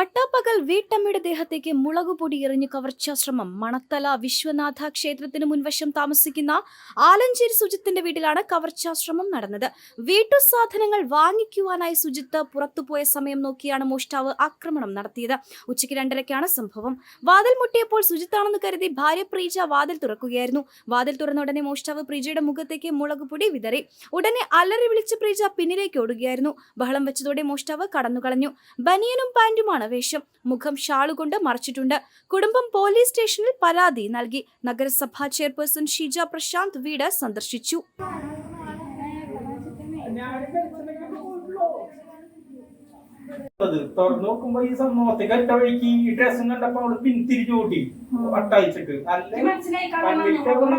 പട്ടാപ്പകൽ വീട്ടമ്മയുടെ ദേഹത്തേക്ക് മുളകുപൊടി എറിഞ്ഞ് കവർച്ചാശ്രമം മണത്തല വിശ്വനാഥ ക്ഷേത്രത്തിന് മുൻവശം താമസിക്കുന്ന ആലഞ്ചേരി സുജിത്തിന്റെ വീട്ടിലാണ് കവർച്ചാശ്രമം നടന്നത്. വീട്ടു സാധനങ്ങൾ വാങ്ങിക്കുവാനായി സുജിത്ത് പുറത്തുപോയ സമയം നോക്കിയാണ് മോഷ്ടാവ് ആക്രമണം നടത്തിയത്. ഉച്ചയ്ക്ക് രണ്ടരയ്ക്കാണ് സംഭവം. വാതിൽ മുട്ടിയപ്പോൾ സുജിത്താണെന്ന് കരുതി ഭാര്യ പ്രീജ വാതിൽ തുറക്കുകയായിരുന്നു. വാതിൽ തുറന്ന ഉടനെ മോഷ്ടാവ് പ്രീജയുടെ മുഖത്തേക്ക് മുളകുപൊടി വിതറി. ഉടനെ അലറി വിളിച്ച് പ്രീജ പിന്നിലേക്ക് ഓടുകയായിരുന്നു. ബഹളം വെച്ചതോടെ മോഷ്ടാവ് കടന്നുകളഞ്ഞു. ബനിയനും പാന്റുമാണ് വേഷം മുഖം ഷാളുകൊണ്ട് മറച്ചിട്ടുണ്ട്. കുടുംബം പോലീസ് സ്റ്റേഷനിൽ പരാതി നൽകി. നഗരസഭാ ചെയർപേഴ്സൺ ഷീജ പ്രശാന്ത് വീട് സന്ദർശിച്ചു. തുറന്നു നോക്കുമ്പോ ഈ ഒറ്റ വഴിക്ക് ഈ ഡ്രസ്സും കണ്ടപ്പോ അവൾ പിന്തിരിഞ്ഞു കൂട്ടി വട്ടയച്ചിട്ട്. അല്ലെങ്കിൽ